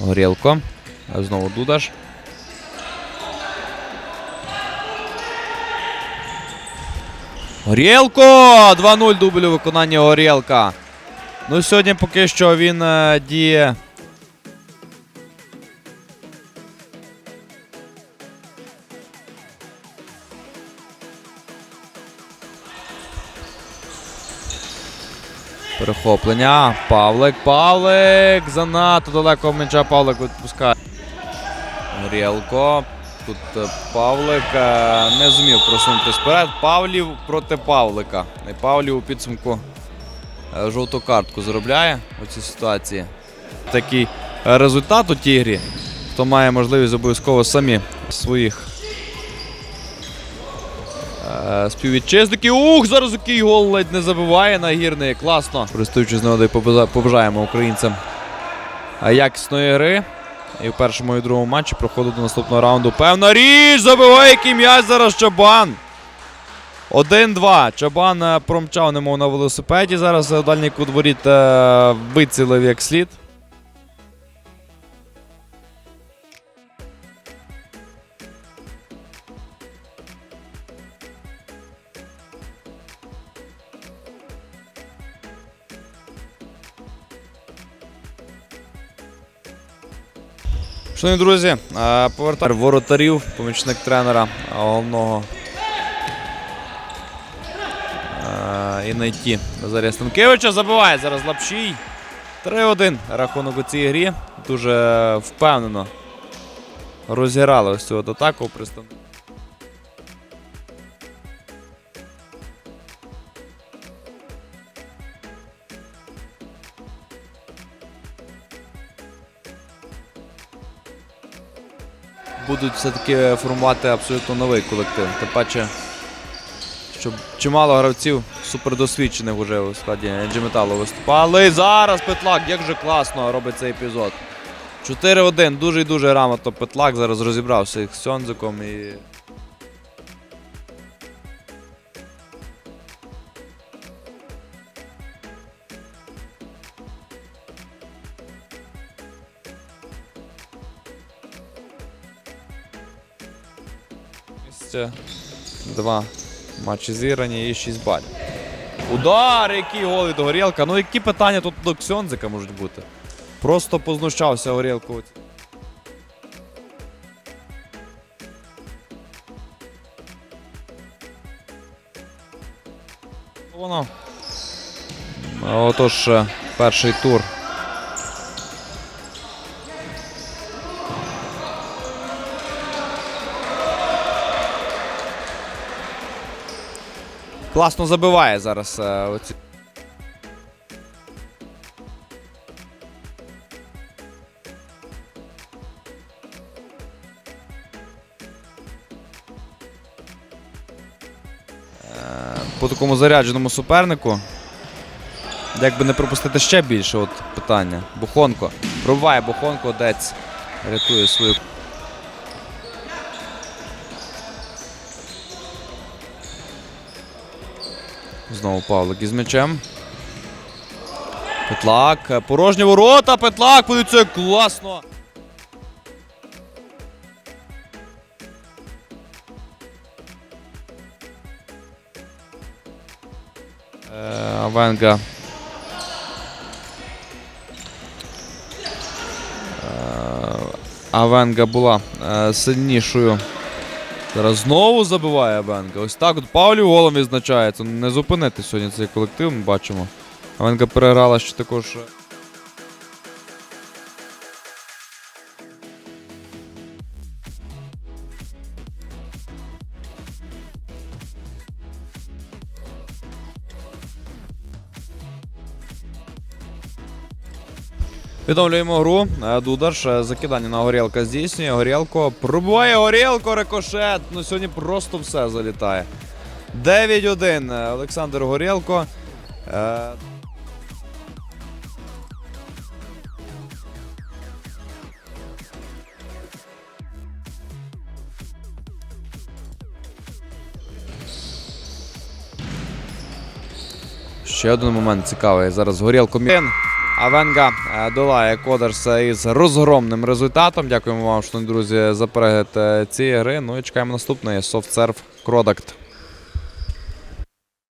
Горілко. Знову Дудаш. Горілко! 2-0 дублю виконання Горілка. Ну, сьогодні поки що він е, діє. Перехоплення. Павлик, Павлик! Занадто далеко м'яча Павлик відпускає. Горілко. Тут е, Павлик е, не зумів просунутися вперед. Павлів проти Павлика. І Павлів у підсумку е, жовту картку заробляє у цій ситуації. Такий результат у тій грі. Хто має можливість обов'язково самі своїх співвітчизників. Ух, зараз який гол ледь не забиває нагірний. Класно. Користуючись нагодою, побажа- побажаємо українцям е, якісної гри. І в першому і другому матчі проходить до наступного раунду. Певна річ! Забиває який зараз Чабан. 1-2. Чабан е, промчав, немов на велосипеді. Зараз е, дальній кут воріт е, вицілив як слід. Шановні друзі, повертар воротарів, помічник тренера е, головного е, і найти Назарія Станкевича. Забиває зараз Лапшій. 3-1 рахунок у цій грі. Дуже впевнено розіграли ось цю атаку будуть все-таки формувати абсолютно новий колектив. Тим паче, що чимало гравців супердосвідчених вже у складі G-Metal виступали. І зараз Петлак, як же класно робить цей епізод. 4-1, дуже і дуже грамотно Петлак зараз розібрався з Сьонзиком і. Місце. Два матчі зіграні і 6 балів. Удар, який гол від Горілка. Ну які питання тут до Ксьонзика можуть бути? Просто познущався Горілко. Воно. Отож, е, перший тур. Класно забиває зараз. е, оці- Е, По такому зарядженому супернику. Як би не пропустити ще більше от питання. Бухонко. Пробиває Бухонко, Дець рятує свою. Знову Павлик із м'ячем. Петлак. е, Порожні ворота. Петлак. Подивіться, класно. Е, Авенга. Е, Авенга була е, сильнішою. Зараз знову забиває Бенка. Ось так от Паулі голом відзначається. Не зупинити сьогодні цей колектив, ми бачимо. Авенка переграла ще також. Відновлюємо гру. Е, Дударш. е, Закидання на горілка здійснює. Горілко пробуває горілко, рикошет. Ну сьогодні просто все залітає. 9-1. е, Олександр Горілко. Ще один момент цікавий. Зараз горілко мін. Авенга е, долає Кодерса із розгромним результатом. Дякуємо вам, шановні друзі, за перегляд е, цієї гри. Ну і чекаємо наступної софтсерв Продакт.